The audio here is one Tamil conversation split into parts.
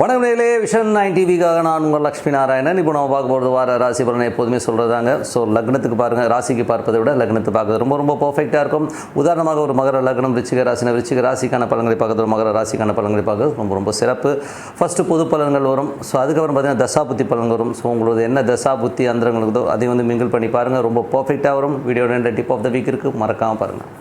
வணக்கம் நேர்களே விஷன் நைன் டிவிக்காக நான் உங்கள் லக்ஷ்மி நாராயணன். இப்போ நம்ம பார்க்க போகிறது வார ராசி பலனை எப்போதுமே சொல்கிறதாங்க ஸோ லக்னத்துக்கு பாருங்கள் ராசிக்கு பார்ப்பதை விட லக்னத்தை பார்க்கறது ரொம்ப ரொம்ப பர்ஃபெக்டாக இருக்கும். உதாரணமாக ஒரு மகர லக்னம் ரிச்சிக ராசினா ரிச்சிக ராசிக்கான பலன்களை பார்க்கறது ஒரு மகர ராசிக்கான பலன்களை பார்க்கறது ரொம்ப ரொம்ப சிறப்பு. ஃபஸ்ட்டு பொது பலன்கள் வரும். ஸோ அதுக்கப்புறம் பார்த்தீங்கன்னா தசாபுத்தி பலன் வரும். ஸோ உங்களோட என்ன தசாபுத்தி புத்தி இருக்குதோ அதை வந்து மிங்கிள் பண்ணி பாருங்கள் ரொம்ப பர்ஃபெக்டாக வரும். Video tip of the week இருக்குது மறக்காமல் பாருங்கள்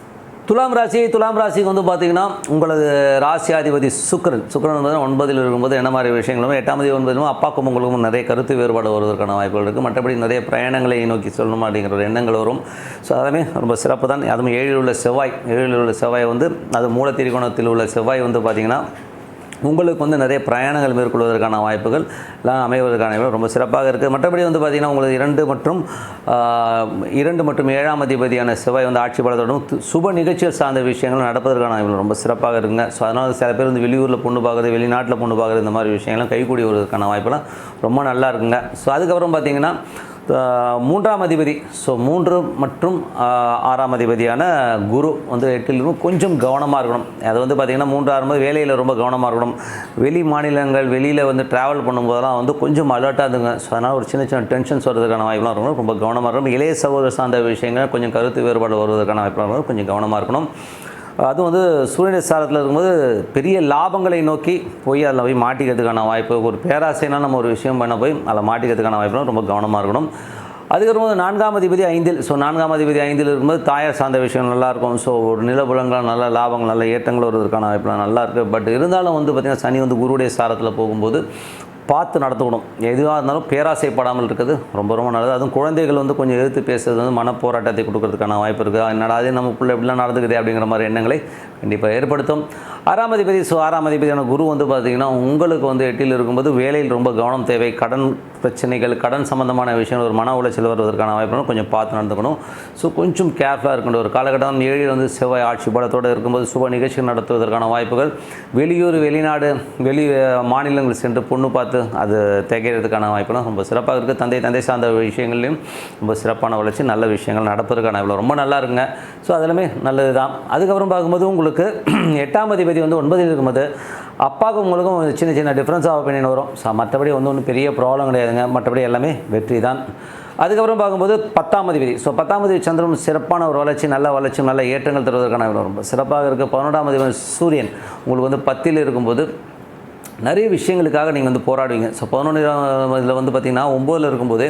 துலாம் ராசி துலாம் ராசிக்கு வந்து பார்த்தீங்கன்னா உங்களது ராசியாதிபதி சுக்கிரன். சுக்கரன் வந்து ஒன்பதில் இருக்கும்போது என்ன மாதிரி விஷயங்களும் எட்டாம் தேதி ஒன்பதிலும் அப்பாக்கும் உங்களுக்கும் நிறைய கருத்து வேறுபாடு வருவதற்கான வாய்ப்புகள் இருக்குது மற்றபடி நிறைய பிரயாணங்களை நோக்கி சொல்லணும் அப்படிங்கிற ஒரு எண்ணங்கள் வரும். ஸோ அதெல்லாமே ரொம்ப சிறப்பு தான் அதுவும் ஏழில் உள்ள செவ்வாய். ஏழில் உள்ள செவ்வாய் வந்து அது மூல திரிகோணத்தில் உள்ள செவ்வாய் வந்து பார்த்திங்கன்னா உங்களுக்கு வந்து நிறைய பிரயாணங்கள் மேற்கொள்வதற்கான வாய்ப்புகள் எல்லாம் அமைவதற்கான ரொம்ப சிறப்பாக இருக்குது. மற்றபடி வந்து பார்த்திங்கன்னா உங்களுக்கு இரண்டு மற்றும் இரண்டு மற்றும் ஏழாம் அதிபதியான செவ்வாய் வந்து ஆட்சி பலத்தோடும் சுப நிகழ்ச்சிகள் சார்ந்த விஷயங்கள் நடப்பதற்கான வாய்ப்புகள் ரொம்ப சிறப்பாக இருக்குங்க. ஸோ அதனால் சில பேர் வந்து வெளியூரில் பொண்ணு பார்க்குறது வெளிநாட்டில் பொண்ணு பார்க்குறது இந்த மாதிரி விஷயங்கள்லாம் கைகூடி வருவதற்கான வாய்ப்பெல்லாம் ரொம்ப நல்லா இருக்குங்க. ஸோ அதுக்கப்புறம் பார்த்திங்கன்னா மூன்றாம் அதிபதி. ஸோ மூன்று மற்றும் ஆறாம் அதிபதியான குரு வந்து எட்டிலும் கொஞ்சம் கவனமாக இருக்கணும். அது வந்து பார்த்திங்கன்னா மூன்றாம் போது வேலையில் ரொம்ப கவனமாக இருக்கணும். வெளி மாநிலங்கள் வெளியில் வந்து ட்ராவல் பண்ணும்போதெல்லாம் வந்து கொஞ்சம் அலர்ட்டாக இருந்துங்க. ஸோ அதனால் ஒரு சின்ன சின்ன டென்ஷன்ஸ் வரதுக்கான வாய்ப்புலாம் இருக்கணும். ரொம்ப கவனமாக இருக்கணும். இளைய சகோதர சார்ந்த விஷயங்கள் கொஞ்சம் கருத்து வேறுபாடு வருவதற்கான வாய்ப்புலாம் இருக்கணும். கொஞ்சம் கவனமாக இருக்கணும். அதுவும் வந்து சூரியனை சாரத்தில் இருக்கும்போது பெரிய லாபங்களை நோக்கி போய் அதில் போய் மாட்டிக்கிறதுக்கான வாய்ப்பு ஒரு பேராசைனா நம்ம ஒரு விஷயம் பண்ண போய் அதில் மாட்டிக்கிறதுக்கான வாய்ப்பு ரொம்ப கவனமாக இருக்கணும். அதுக்கப்புறம் வந்து நான்காம் அதிபதி ஐந்தில் ஸோ நான்காம் அதிபதி ஐந்தில் இருக்கும்போது தாயார் சார்ந்த விஷயம் நல்லாயிருக்கும் ஸோ ஒரு நிலபுலங்கள் நல்ல லாபங்கள் நல்ல ஏற்றங்கள் வருவதற்கான வாய்ப்புலாம் நல்லா இருக்குது பட் இருந்தாலும் வந்து பார்த்திங்கன்னா சனி வந்து குருவுடைய சாரத்தில் போகும்போது பார்த்து நடத்துக்கணும் எதுவாக இருந்தாலும் பேராசைப்படாமல் இருக்கிறது ரொம்ப ரொம்ப நல்லது. அதுவும் குழந்தைகள் வந்து கொஞ்சம் எதிர்த்து பேசுறது வந்து மனப்போராட்டத்தை கொடுக்கறதுக்கான வாய்ப்பு இருக்குது என்னடா அதே நம்ம பிள்ளை இப்படிலாம் நடந்துக்குது அப்படிங்கிற மாதிரி எண்ணங்களை கண்டிப்பாக ஏற்படுத்தும். ஆறாம் அதிபதி ஸோ ஆறாம் அதிபதியான குரு வந்து பார்த்திங்கன்னா உங்களுக்கு வந்து எட்டில் இருக்கும்போது வேலையில் ரொம்ப கவனம் தேவை. கடன் பிரச்சனைகள் கடன் சம்பந்தமான விஷயங்கள் ஒரு மன உளைச்சல் வருவதற்கான வாய்ப்புகளும் கொஞ்சம் பார்த்து நடந்துக்கணும். ஸோ கொஞ்சம் கேர்ஃபுல்லாக இருக்கணும். ஒரு காலகட்டம் ஏழில் வந்து செவ்வாய் ஆட்சி பலத்தோடு இருக்கும்போது சுப நிகழ்ச்சிகள் நடத்துவதற்கான வாய்ப்புகள். வெளியூர் வெளிநாடு வெளி மாநிலங்கள் சென்று பொண்ணு பார்த்து அது திகையிறதுக்கான வாய்ப்புகளும் ரொம்ப சிறப்பாக இருக்குது தந்தை தந்தை சார்ந்த விஷயங்கள்லையும் ரொம்ப சிறப்பான வளர்ச்சி நல்ல விஷயங்கள் நடப்பதற்கான இவ்வளோ ரொம்ப நல்லா இருக்குங்க. ஸோ அதெல்லாமே நல்லது தான் அதுக்கப்புறம் பார்க்கும்போது உங்களுக்கு எட்டாம் அதிபதி வந்து ஒன்பதில் இருக்கும்போது அப்பாவுக்கும் உங்களுக்கும் ஒரு சின்ன சின்ன டிஃப்ரென்ஸ் ஆஃப் ஒப்பீனியன் வரும். ஸோ மற்றபடி வந்து ஒன்றும் பெரிய ப்ராப்ளம் கிடையாதுங்க. மற்றபடி எல்லாமே வெற்றி தான் அதுக்கப்புறம் பார்க்கும்போது பத்தாம் அதிபதி. ஸோ பத்தாம் அதிபதி சந்திரன் சிறப்பான ஒரு வளர்ச்சி நல்ல வளர்ச்சி நல்ல ஏற்றங்கள் தருவதற்கான ரொம்ப சிறப்பாக இருக்குது பதினொன்றாம் அதிபதி சூரியன் உங்களுக்கு வந்து பத்தில் இருக்கும்போது நிறைய விஷயங்களுக்காக நீங்கள் வந்து போராடுவீங்க. ஸோ பதினொன்றாம் இதில் வந்து பார்த்திங்கன்னா ஒம்போதில் இருக்கும்போது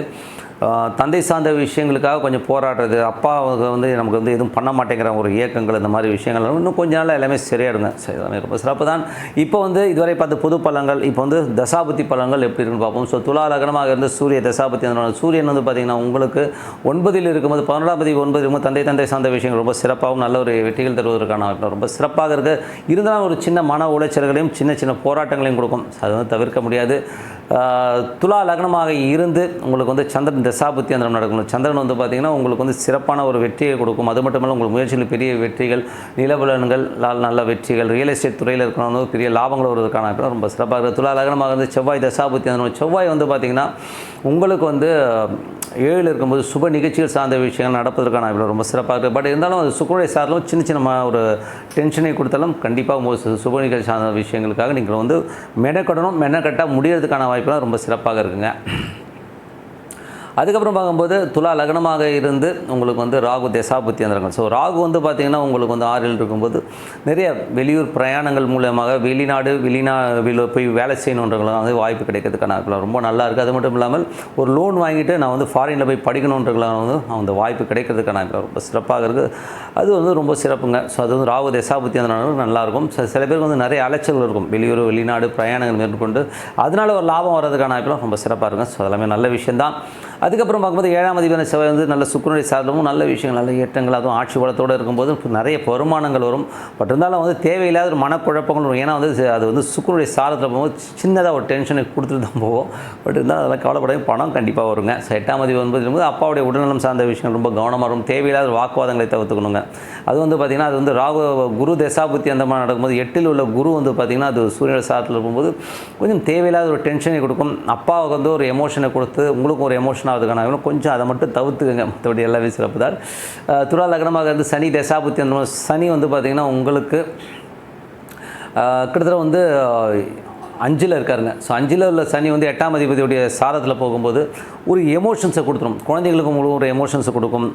தந்தை சார்ந்த விஷயங்களுக்காக கொஞ்சம் போராடுறது அப்பா வந்து நமக்கு வந்து எதுவும் பண்ண மாட்டேங்கிற ஒரு இயக்கங்கள் இந்த மாதிரி விஷயங்கள் இன்னும் கொஞ்ச நாள் எல்லாமே சரியாயிடுங்க சரி எல்லாமே ரொம்ப சிறப்பு தான். இப்போ வந்து இதுவரை பார்த்த புது பழங்கள் இப்போ வந்து தசாபதி பழங்கள் எப்படி இருக்குன்னு பார்ப்போம். ஸோ துலா லக்னமாக இருந்து சூரிய தசாபதி சூரியன் வந்து பார்த்திங்கன்னா உங்களுக்கு ஒன்பதில் இருக்கும்போது பதினொன்றாம் தேதி ஒன்பது இருக்கும்போது தந்தை தந்தை சார்ந்த விஷயங்கள் ரொம்ப சிறப்பாகவும் நல்ல ஒரு வெற்றிகள் தருவதற்கான ரொம்ப சிறப்பாக இருக்குது இருந்தாலும் ஒரு சின்ன மன உளைச்சல்களையும் சின்ன சின்ன போராட்டங்களையும் கொடுக்கும். அது வந்து தவிர்க்க முடியாது. துலா லக்னமாக இருந்து உங்களுக்கு வந்து சந்திரன் தசாபுத்தி அந்த நடக்கணும். சந்திரன் வந்து பார்த்திங்கன்னா உங்களுக்கு வந்து சிறப்பான ஒரு வெற்றியை கொடுக்கும். அது மட்டும் இல்லை உங்களுக்கு முயற்சியில் பெரிய வெற்றிகள் நிலபலன்கள் நல்ல நல்ல வெற்றிகள் ரியல் எஸ்டேட் துறையில் இருக்கிறவங்க பெரிய லாபங்கள் வருவதற்கான ரொம்ப சிறப்பாக இருக்குது. துலா லக்னமாக இருந்து செவ்வாய் தசாபுத்தி அந்த செவ்வாய் வந்து பார்த்திங்கன்னா உங்களுக்கு வந்து ஏழில் இருக்கும்போது சுப நிகழ்ச்சிகள் சார்ந்த விஷயங்கள் நடப்பதற்கான வாய்ப்பு ரொம்ப சிறப்பாக இருக்குது பட் இருந்தாலும் அது சுக்குடைய சார்லும் சின்ன சின்ன ஒரு டென்ஷனை கொடுத்தாலும் கண்டிப்பாக உங்கள் சுப நிகழ்ச்சி சார்ந்த விஷயங்களுக்காக நீங்கள் வந்து மெனக்கடணும் மெனக்கட்டால் முடியறதுக்கான வாய்ப்புலாம் ரொம்ப சிறப்பாக இருக்குங்க. அதுக்கப்புறம் பார்க்கும்போது துலா லக்னமாக இருந்து உங்களுக்கு வந்து ராகு தசாபுத்தி வந்துருங்க ஸோ ராகு வந்து பார்த்திங்கன்னா உங்களுக்கு வந்து ஆறில் இருக்கும்போது நிறைய வெளியூர் பிரயாணங்கள் மூலயமாக வெளிநாடு வெளிநா போய் வேலை செய்யணுன்றவங்களாம் வந்து வாய்ப்பு கிடைக்கிறதுக்கான ரொம்ப நல்லா இருக்குது அது மட்டும் இல்லாமல் ஒரு லோன் வாங்கிட்டு நான் வந்து ஃபாரினில் போய் படிக்கணுன்றவங்களாம் வந்து அந்த வாய்ப்பு கிடைக்கிறதுக்கான ரொம்ப சிறப்பாக இருக்குது அது வந்து ரொம்ப சிறப்புங்க. ஸோ அது வந்து ராகு தசாபுத்தி அந்த நல்லாயிருக்கும் ஸோ சில பேருக்கு வந்து நிறைய அலைச்சல்கள் இருக்கும். வெளியூர் வெளிநாடு பிரயாணங்கள் மேற்கொண்டு. அதனால ஒரு லாபம் வர்றதுக்கான வாய்ப்புலாம் ரொம்ப சிறப்பாக இருக்கும். ஸோ எல்லாமே நல்ல விஷயம்தான். அதுக்கப்புறம் பார்க்கும்போது ஏழாம் அதிபதி செவ்வாய் வந்து நல்ல சுக்குனுடைய சார்ந்தமும் நல்ல விஷயங்கள் நல்ல ஏற்றங்கள் அதுவும் ஆட்சி பலத்தோடு இருக்கும்போது நிறைய வருமானங்கள் வரும். பட் இருந்தாலும் வந்து தேவையில்லாத ஒரு மனக்குழப்பங்கள் வரும். ஏன்னா வந்து அது வந்து சுக்குனுடைய சாதத்தில் போகும்போது சின்னதாக ஒரு டென்ஷனை கொடுத்துட்டு தான் போவோம். பட் இருந்தாலும் அதெல்லாம் கவலைப்படாம பணம் கண்டிப்பாக வருங்க. ஸோ எட்டாம் அதிபதி ஒன்பது இருக்கும்போது அப்பாவுடைய உடல்நலம் சார்ந்த விஷயங்கள் ரொம்ப கவனமாக இருக்கும் தேவையில்லாத வாக்குவாதங்களை தவிர்த்துக்கணுங்க. அது வந்து பார்த்திங்கன்னா அது வந்து ராகு குரு தசாபுத்தி அந்த மாதிரி நடக்கும்போது எட்டில் உள்ள குரு வந்து பார்த்திங்கன்னா அது சூரிய சாதத்தில் இருக்கும்போது கொஞ்சம் தேவையில்லாத ஒரு டென்ஷனை கொடுக்கும். அப்பாவுக்கு வந்து ஒரு எமோஷனை கொடுத்து உங்களுக்கும் ஒரு எமோஷன் ஆகுதுக்கான கொஞ்சம் அதை மட்டும் தவிர்த்துக்கங்க. மற்றபடி எல்லாமே சிறப்பு தான் துறா லக்னமாக இருந்து சனி தசாபுத்தி அந்த சனி வந்து பார்த்திங்கன்னா உங்களுக்கு கிட்டத்தட்ட வந்து அஞ்சில் இருக்காருங்க. ஸோ அஞ்சில் உள்ள சனி வந்து எட்டாம் அதிபதியுடைய சாரத்தில் போகும்போது ஒரு எமோஷன்ஸை கொடுத்துரும். குழந்தைகளுக்கு உங்களுக்கு ஒரு எமோஷன்ஸை கொடுக்கும்.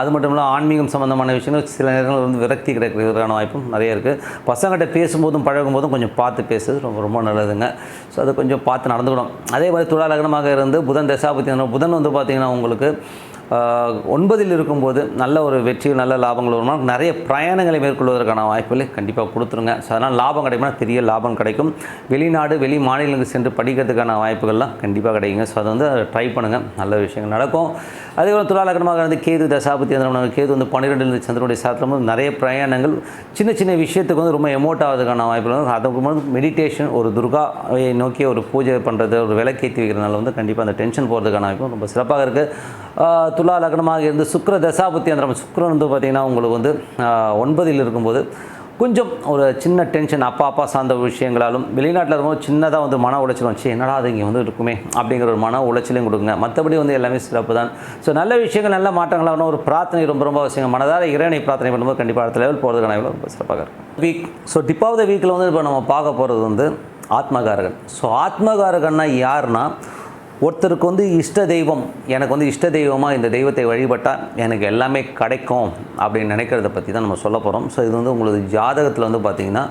அது மட்டும் இல்லாமல் ஆன்மீகம் சம்மந்தமான விஷயங்கள் சில நேரங்கள் வந்து விரக்தி கிடைக்கிறதுக்கான வாய்ப்பும் நிறைய இருக்குது பசங்கள்கிட்ட பேசும்போதும் பழகும்போதும் கொஞ்சம் பார்த்து பேசுறது ரொம்ப ரொம்ப நல்லதுங்க. ஸோ அதை கொஞ்சம் பார்த்து நடந்துக்கணும். அதே மாதிரி துளாலகனமாக இருந்து புதன் தசாபதி புதன் வந்து பார்த்திங்கன்னா உங்களுக்கு ஒன்பதில் இருக்கும்போது நல்ல ஒரு வெற்றி நல்ல லாபங்கள் வருமா? நிறைய பிரயாணங்களை மேற்கொள்வதற்கான வாய்ப்புகளை கண்டிப்பாக கொடுத்துருங்க. ஸோ அதனால் லாபம் கிடைக்கும்னா பெரிய லாபம் கிடைக்கும். வெளிநாடு வெளி மாநிலங்களுக்கு சென்று படிக்கிறதுக்கான வாய்ப்புகள்லாம் கண்டிப்பாக கிடைக்குங்க. ஸோ அதை வந்து ட்ரை பண்ணுங்கள் நல்ல விஷயங்கள் நடக்கும். அதே போல் இருந்து கேது தசாபதி அந்த கேது வந்து பன்னிரெண்டு சந்திரனுடைய சாத்திரம் நிறைய பிரயாணங்கள் சின்ன சின்ன விஷயத்துக்கு வந்து ரொம்ப எமோட் ஆகிறதுக்கான வாய்ப்புகள் அதுக்கு வந்து மெடிடேஷன் ஒரு துர்காவை நோக்கி ஒரு பூஜை பண்ணுறது ஒரு விளக்கேற்றி வைக்கிறதுனால வந்து கண்டிப்பாக அந்த டென்ஷன் போகிறதுக்கான வாய்ப்பும் ரொம்ப சிறப்பாக இருக்குது துலா லக்னமாக இருந்து சுக்கர தசாபுத்தி அந்த சுக்கரன் வந்து பார்த்திங்கன்னா உங்களுக்கு வந்து ஒன்பதில் இருக்கும்போது கொஞ்சம் ஒரு சின்ன டென்ஷன் அப்பா அப்பா சார்ந்த விஷயங்களாலும் வெளிநாட்டில் இருக்கும்போது சின்னதாக வந்து மன உளைச்சல் வச்சு என்னடா அது இங்கே வந்து இருக்குமே அப்படிங்கிற ஒரு மன உளைச்சலையும் கொடுங்க மற்றபடி வந்து எல்லாமே சிறப்பு தான். ஸோ நல்ல விஷயங்கள் நல்ல மாற்றங்களாக ஒரு பிரார்த்தனை ரொம்ப ரொம்ப அவசியம் மனதார இறைவனை பிரார்த்தனை பண்ணும்போது கண்டிப்பாக அடுத்த லெவல் போகிறதுக்கான ரொம்ப சிறப்பாக இருக்கும். Week so tip of the வீக்கில் வந்து இப்போ நம்ம பார்க்க போகிறது வந்து ஆத்மகாரகன். ஸோ ஆத்மகாரகன்னா யாருன்னா ஒருத்தருக்கு வந்து இஷ்ட தெய்வம் எனக்கு வந்து இஷ்ட தெய்வமாக இந்த தெய்வத்தை வழிபட்டால் எனக்கு எல்லாமே கிடைக்கும் அப்படின்னு நினைக்கிறத பற்றி தான் நம்ம சொல்ல போகிறோம் ஸோ இது வந்து உங்களுக்கு ஜாதகத்தில் வந்து பார்த்திங்கன்னா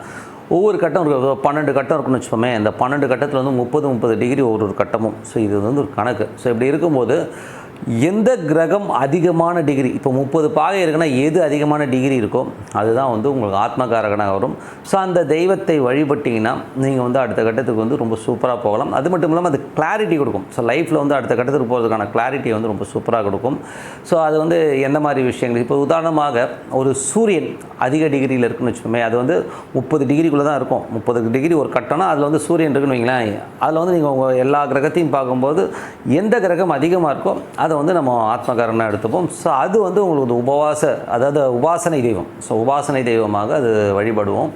ஒவ்வொரு கட்டம் இருக்குது பன்னெண்டு கட்டம் இருக்குன்னு வச்சுப்போமே இந்த பன்னெண்டு கட்டத்தில் வந்து முப்பது முப்பது டிகிரி ஒரு ஒரு கட்டமும். ஸோ இது வந்து ஒரு கணக்கு. ஸோ இப்படி இருக்கும்போது எந்த கிரகம் அதிகமான டிகிரி இப்போ முப்பது பாகை இருக்குன்னா எது அதிகமான டிகிரி இருக்கோ அதுதான் வந்து உங்களுக்கு ஆத்மகாரகனாக வரும். ஸோ அந்த தெய்வத்தை வழிபட்டிங்கன்னா நீங்கள் வந்து அடுத்த கட்டத்துக்கு வந்து ரொம்ப சூப்பராக போகலாம். அது மட்டும் இல்லாமல் அது கிளாரிட்டி கொடுக்கும். ஸோ லைஃப்பில் வந்து அடுத்த கட்டத்துக்கு போகிறதுக்கான கிளாரிட்டி வந்து ரொம்ப சூப்பராக கொடுக்கும். ஸோ அது வந்து எந்த மாதிரி விஷயங்கள்? இப்போ உதாரணமாக ஒரு சூரியன் அதிக டிகிரியில் இருக்குன்னு வச்சுக்கோமே அது வந்து முப்பது டிகிரிக்குள்ளே தான் இருக்கும். முப்பது டிகிரி ஒரு கட்டணம் அதில் வந்து சூரியன் இருக்குன்னு வைங்களேன். அதில் வந்து நீங்கள் உங்கள் எல்லா கிரகத்தையும் பார்க்கும்போது எந்த கிரகம் அதிகமாக இருக்கோ அதை வந்து நம்ம ஆத்மகாரனாக எடுத்துப்போம். ஸோ அது வந்து உங்களுக்கு உபவாச அதாவது உபாசனை தெய்வம். ஸோ உபாசனை தெய்வமாக அது வழிபடுவோம்.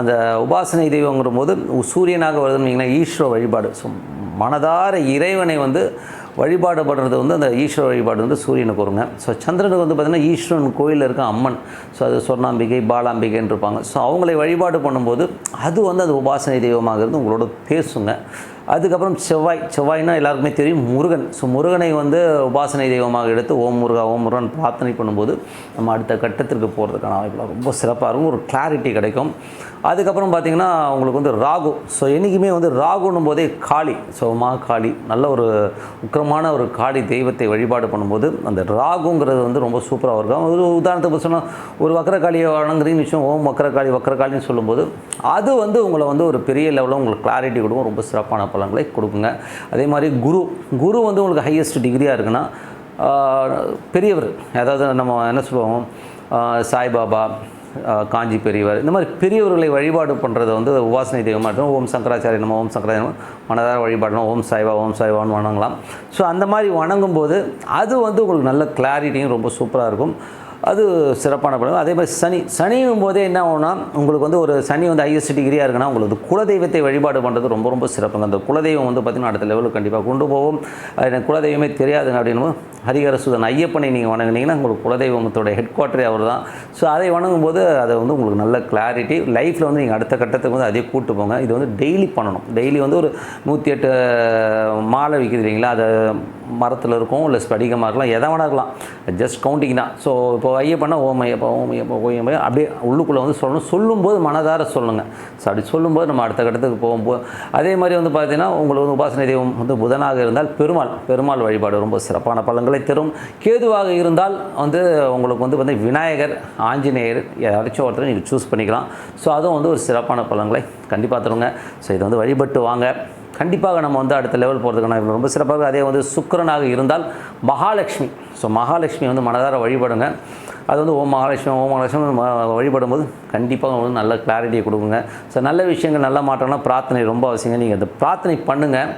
அந்த உபாசனை தெய்வங்கிற போது சூரியனாக வருதுன்னு ஈஸ்வர வழிபாடு. ஸோ மனதார இறைவனை வந்து வழிபாடு பண்ணுறது வந்து அந்த ஈஸ்வர வழிபாடு வந்து சூரியனுக்கு வருங்க. ஸோ சந்திரனுக்கு வந்து பார்த்திங்கன்னா ஈஸ்வரன் கோயிலில் இருக்க அம்மன் ஸோ அது சொர்ணாம்பிகை பாலாம்பிகைன்னு இருப்பாங்க ஸோ அவங்களை வழிபாடு பண்ணும்போது அது வந்து அந்த உபாசனை தெய்வமாக இருந்து உங்களோட பேசுங்க. அதுக்கப்புறம் செவ்வாய் செவ்வாய்னா எல்லாருக்குமே தெரியும் முருகன். ஸோ முருகனை வந்து உபாசனை தெய்வமாக எடுத்து ஓம் முருகா ஓம் முருகன் பிரார்த்தனை பண்ணும்போது நம்ம அடுத்த கட்டத்திற்கு போகிறதுக்கான வாய்ப்புலாம் ரொம்ப சிறப்பாக இருக்கும். ஒரு கிளாரிட்டி கிடைக்கும். அதுக்கப்புறம் பார்த்திங்கன்னா உங்களுக்கு வந்து ராகு. ஸோ என்றைக்குமே வந்து ராகுன்னும் போதே காளி. ஸோ மா காளி. நல்ல ஒரு உக்கிரமான ஒரு காளி தெய்வத்தை வழிபாடு பண்ணும்போது அந்த ராகுங்கிறது வந்து ரொம்ப சூப்பராக இருக்கும். ஒரு உதாரணத்துக்கு சொன்னால் ஒரு வக்கரகாளியை வணங்குறீங்கன்னு விஷயம் ஓம் வக்கரகாளி வக்கரகாளின்னு சொல்லும்போது அது வந்து உங்களை வந்து ஒரு பெரிய லெவலில் உங்களுக்கு கிளாரிட்டி கொடுக்கும். ரொம்ப சிறப்பான பலன்களை கொடுக்குங்க. அதே மாதிரி குரு. குரு வந்து உங்களுக்கு ஹையஸ்ட் டிகிரியாக இருக்குன்னா பெரியவர். அதாவது நம்ம என்ன சொல்லுவோம்? சாய்பாபா காஞ்சி பெரியவர். இந்த மாதிரி பெரியவர்களை வழிபாடு பண்ணுறது வந்து உபாசனை தெய்வமாக இருக்கும் ஓம் சங்கராச்சாரிய நம்ம ஓம் சங்கராச்சாரிய மனதார வழிபாடணும் ஓம் சாய்வா ஓம் சாய்வான்னு வணங்கலாம். ஸோ அந்த மாதிரி வணங்கும்போது அது வந்து உங்களுக்கு நல்ல கிளாரிட்டியும் ரொம்ப சூப்பராக இருக்கும். அது சிறப்பான படம் அதே மாதிரி சனி சனியும் போதே என்ன ஆகும்னா உங்களுக்கு வந்து ஒரு சனி வந்து ஐஎஸ்டி டிகிரியாக இருக்குன்னா உங்களுக்கு குலதெய்வத்தை வழிபாடு பண்ணுறது ரொம்ப ரொம்ப சிறப்புங்க. அந்த குலதெய்வம் வந்து பார்த்திங்கன்னா அடுத்த லெவலுக்கு கண்டிப்பாக கொண்டு போகும் எனக்கு குலதெய்வமே தெரியாதுங்க அப்படின்னு ஹரிகரசுதன் ஐயப்பனை நீங்கள் வணங்குனீங்கன்னா உங்களுக்கு குலதெய்வத்தோட ஹெட் குவார்ட்டரே அவர் தான் ஸோ அதை வணங்கும்போது அதை வந்து உங்களுக்கு நல்ல கிளாரிட்டி லைஃப்பில் வந்து நீங்கள் அடுத்த கட்டத்துக்கு வந்து அதே கூட்டு போங்க. இது வந்து டெய்லி பண்ணணும். டெய்லி வந்து ஒரு நூற்றி எட்டு மாலை விற்கிது இல்லைங்களா? அதை மரத்தில் இருக்கும் இல்லை ஸ்படிகமாக இருக்கலாம் எதை வேணா இருக்கலாம். ஜஸ்ட் கவுண்டிங் தான். ஸோ இப்போ ஐயப்பண்ணா ஓமையப்பா ஓமையப்பா ஓம் அப்படியே உள்ளுக்குள்ளே வந்து சொல்லணும். சொல்லும்போது மனதார சொல்லுங்கள் ஸோ அப்படி சொல்லும்போது நம்ம அடுத்த கட்டத்துக்கு போகும்போது அதே மாதிரி வந்து பார்த்தீங்கன்னா உங்களுக்கு வந்து உபாசனை தெய்வம் வந்து புதனாக இருந்தால் பெருமாள் பெருமாள் வழிபாடு ரொம்ப சிறப்பான பலன்களை தரும். கேதுவாக இருந்தால் வந்து உங்களுக்கு வந்து வந்து விநாயகர் ஆஞ்சநேயர் யாராச்சும் ஒருத்தர் நீங்கள் சூஸ் பண்ணிக்கலாம். ஸோ அதுவும் வந்து ஒரு சிறப்பான பலன்களை கண்டிப்பாக தருங்க. ஸோ இதை வந்து வழிபட்டு வாங்க. கண்டிப்பாக நம்ம வந்து அடுத்த லெவல் போகிறதுக்கான ரொம்ப சிறப்பாக அதே வந்து சுக்கிரனாக இருந்தால் மகாலட்சுமி. ஸோ மகாலட்சுமி வந்து மனதார வழிபடுங்க. அது வந்து ஓம் மகாலட்சுமி ஓம் மகாலட்சுமி வழிபடும் வழிபடும்போது கண்டிப்பாக வந்து நல்ல கிளாரிட்டியை கொடுக்குங்க. ஸோ நல்ல விஷயங்கள் நல்ல மாற்றம்னா பிரார்த்தனை ரொம்ப அவசியங்க. நீங்கள் அந்த பிரார்த்தனை பண்ணுங்கள்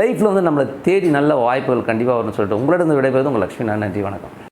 லைஃப்பில் வந்து நம்மளை தேடி நல்ல வாய்ப்புகள் கண்டிப்பாக வரும்னு சொல்லிட்டு உங்களிடம் விடைபெறுவது உங்கள் லட்சுமி. நான் நன்றி வணக்கம்.